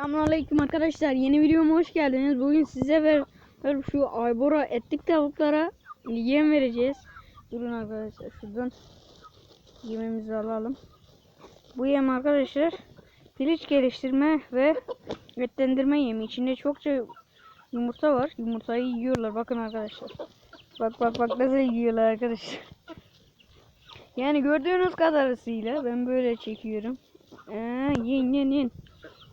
Selamünaleyküm arkadaşlar. Yeni videoma hoş geldiniz. Bugün size ver, ver şu Aybora etlik tavuklara yem vereceğiz. Durun arkadaşlar şuradan yemimizi alalım. Bu yem arkadaşlar piliç geliştirme ve etlendirme yemi. İçinde çokça yumurta var. Yumurtayı yiyorlar. Bakın arkadaşlar. Bak bak bak nasıl yiyorlar arkadaşlar. Yani gördüğünüz kadarıyla ben böyle çekiyorum. Ee, yiyin yiyin yiyin.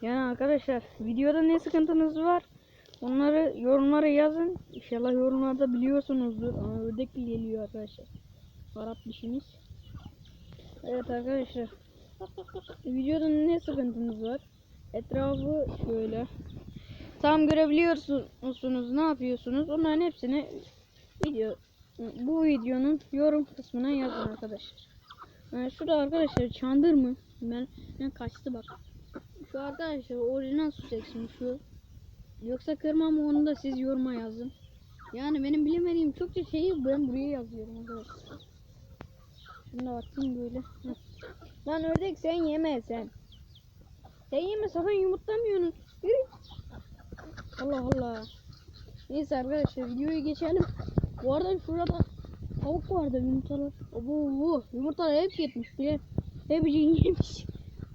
Yani arkadaşlar videoda ne sıkıntınız var? Onları yorumlara yazın. İnşallah yorumlarda biliyorsunuzdur. Ama ördek geliyor arkadaşlar. Arap dişimiz. Evet arkadaşlar. videoda ne sıkıntınız var? Etrafı şöyle. Tam görebiliyorsunuz ne yapıyorsunuz? Onların hepsini video bu videonun yorum kısmına yazın arkadaşlar. Yani şurada arkadaşlar çandır mı? Ben, ben kaçtı bak. Şu arkadaşlar orijinal Sussex mi şu? Yoksa kırma mı onu da siz yoruma yazın. Yani benim bilemediğim çokça şeyi ben buraya yazıyorum arkadaşlar. Şunu atayım böyle. Heh. Lan ördek sen yeme sen. Sen yeme sakın yumurtlamıyorsun. Allah Allah. Neyse arkadaşlar videoyu geçelim. Bu arada şurada tavuk vardı yumurtalar. Abo, yumurtalar hep yetmiş. Hep, hep yemiş.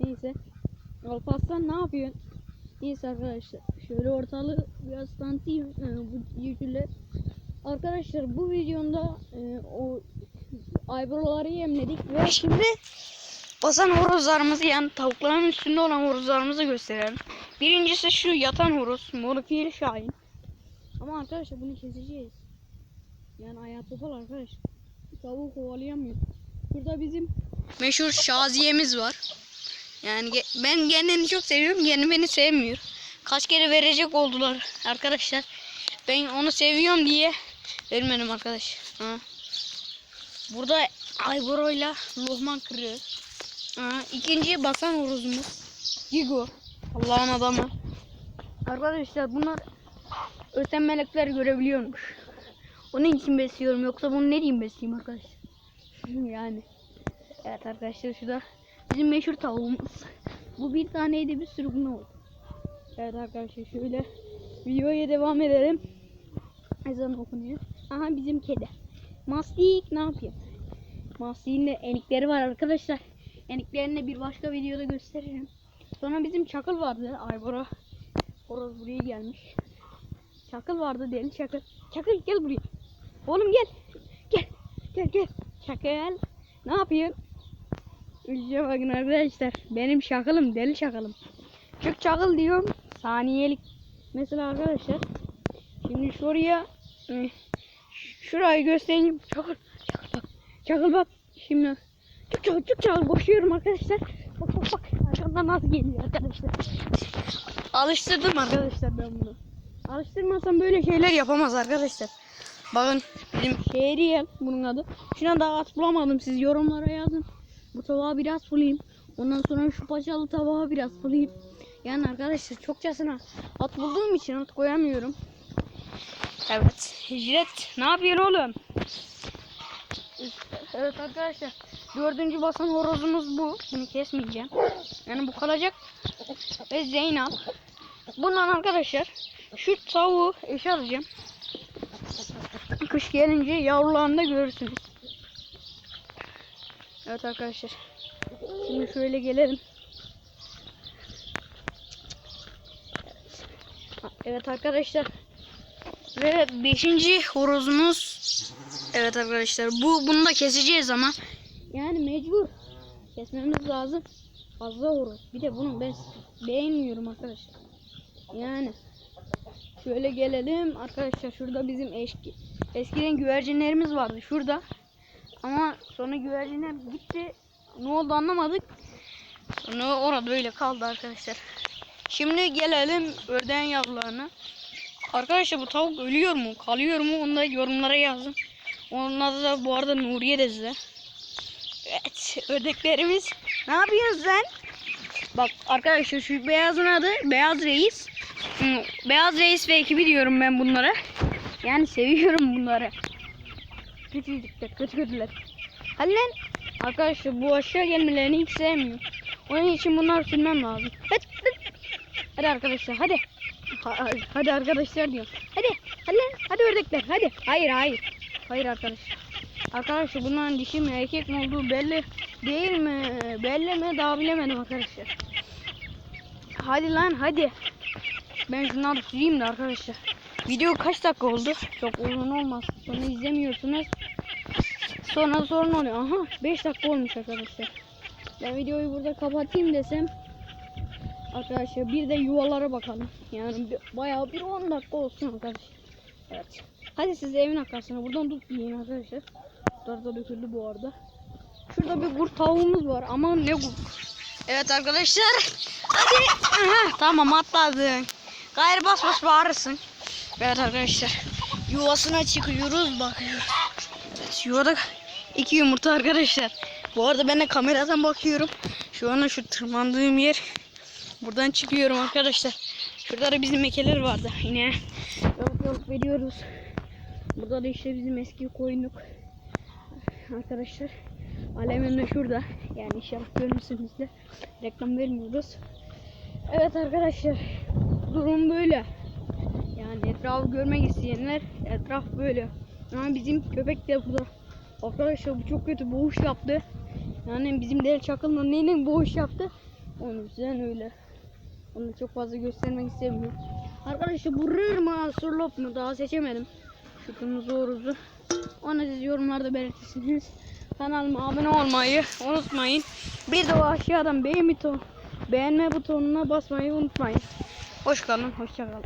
Neyse. Alparslan ne yapıyorsun? Neyse arkadaşlar. Şöyle ortalığı biraz tanıtayım. Ee, bu yüküyle. Arkadaşlar bu videomda e, o aybraları yemledik ve şimdi basan horozlarımızı yani tavukların üstünde olan horozlarımızı gösterelim. Birincisi şu yatan horoz. Morfiyeli Şahin. Ama arkadaşlar bunu keseceğiz. Yani ayağı topal arkadaşlar. Tavuğu kovalayamıyor. Burada bizim meşhur şaziyemiz var. Yani ben kendini çok seviyorum. Kendi beni sevmiyor. Kaç kere verecek oldular arkadaşlar. Ben onu seviyorum diye vermedim arkadaş. Ha. Burada Ayboro'yla Lohman kırıyor. Ha. İkinci basan horozumuz. Gigo. Allah'ın adamı. Arkadaşlar bunlar öten melekler görebiliyormuş. Onun için besliyorum. Yoksa bunu ne diyeyim besleyeyim arkadaşlar. yani. Evet arkadaşlar şurada bizim meşhur tavuğumuz. Bu bir taneydi bir sürü buna oldu. Evet arkadaşlar şöyle videoya devam edelim. Ezan okunuyor. Aha bizim kedi. Mastik ne yapıyor? Mastik'in de enikleri var arkadaşlar. Eniklerini bir başka videoda gösteririm. Sonra bizim çakıl vardı. Aybora. Horoz buraya gelmiş. Çakıl vardı deli çakıl. Çakıl gel buraya. Oğlum gel. Gel. Gel gel. Çakıl. Ne yapıyorsun? Üçe bakın arkadaşlar. Benim şakılım deli şakılım. Çık çakıl diyorum. Saniyelik. Mesela arkadaşlar. Şimdi şuraya e, şurayı göstereyim. Çakıl. Çakıl bak. Çakıl bak. Şimdi çık çakıl çık çakıl koşuyorum arkadaşlar. Bak bak bak. Arkamdan nasıl geliyor arkadaşlar. Alıştırdım arkadaşlar ben bunu. Alıştırmasam böyle şeyler yapamaz arkadaşlar. Bakın bizim şehriyel bunun adı. Şuna daha at bulamadım. Siz yorumlara yazın. Bu tabağı biraz bulayım. Ondan sonra şu paçalı tabağı biraz bulayım. Yani arkadaşlar çokçasına at bulduğum için at koyamıyorum. Evet. Hicret ne yapıyorsun oğlum? Evet arkadaşlar. Dördüncü basan horozumuz bu. Bunu kesmeyeceğim. Yani bu kalacak. Ve Zeynep. Bundan arkadaşlar şu tavuğu eşe alacağım. Kış gelince yavrularını da görürsünüz. Evet arkadaşlar. Şimdi şöyle gelelim. Evet arkadaşlar. Ve beşinci horozumuz. Evet arkadaşlar. Bu bunu da keseceğiz ama. Yani mecbur. Kesmemiz lazım. Fazla horoz. Bir de bunu ben beğenmiyorum arkadaşlar. Yani. Şöyle gelelim. Arkadaşlar şurada bizim eski eskiden güvercinlerimiz vardı. Şurada. Ama sonra güvercinler gitti. Ne oldu anlamadık. Sonra orada öyle kaldı arkadaşlar. Şimdi gelelim ördeğin yavrularına. Arkadaşlar bu tavuk ölüyor mu? Kalıyor mu? Onu da yorumlara yazın. Onun adı da bu arada Nuriye de size. Evet ördeklerimiz. Ne yapıyorsun sen? Bak arkadaşlar şu beyazın adı Beyaz Reis. Beyaz Reis ve ekibi diyorum ben bunlara. Yani seviyorum bunları. Küçücükler, kötü kötüler. Hadi. Arkadaşlar bu aşağı gelmelerini hiç sevmiyorum. Onun için bunlar sürmem lazım. Hıt. Hadi arkadaşlar hadi. Ha- hadi arkadaşlar diyor. Hadi hadi hadi ördekler hadi. Hayır hayır. Hayır arkadaşlar. Arkadaşlar bunların dişi mi erkek mi olduğu belli değil mi? Belli mi daha bilemedim arkadaşlar. Hadi lan hadi. Ben şunları süreyim de arkadaşlar. Video kaç dakika oldu? Çok uzun olmaz. Sonra izlemiyorsunuz. Sonra sorun oluyor. Aha 5 dakika olmuş arkadaşlar. Ben videoyu burada kapatayım desem. Arkadaşlar bir de yuvalara bakalım. Yani bayağı bir 10 dakika olsun arkadaşlar. Evet. Hadi siz evin arkasına buradan tut yiyin arkadaşlar. Kurtlar da döküldü bu arada. Şurada bir kurt tavuğumuz var ama ne kurt. Evet arkadaşlar. Hadi. Aha, tamam atladın. Gayrı bas bas bağırırsın. Evet arkadaşlar. Yuvasına çıkıyoruz bakıyoruz. Evet, yuvada iki yumurta arkadaşlar. Bu arada ben de kameradan bakıyorum. Şu anda şu tırmandığım yer. Buradan çıkıyorum arkadaşlar. Şurada da bizim mekeler vardı. Yine yoluk yoluk veriyoruz. Burada da işte bizim eski koyunluk. Arkadaşlar. Alemin de şurada. Yani inşallah görmüşsünüz de. Reklam vermiyoruz. Evet arkadaşlar. Durum böyle. Yani etrafı görmek isteyenler etraf böyle. Ama bizim köpek de burada. Arkadaşlar bu çok kötü boğuş yaptı. Yani bizim del çakılma neyle boğuş yaptı. Onun yüzden öyle. Onu çok fazla göstermek istemiyorum. Arkadaşlar bu rır mı surlop mu daha seçemedim. Şu kırmızı oruzu. Onu siz yorumlarda belirtirsiniz. Kanalıma abone olmayı unutmayın. Bir de o aşağıdan beğen buton, beğenme butonuna basmayı unutmayın. Hoş kalın, hoşça kalın.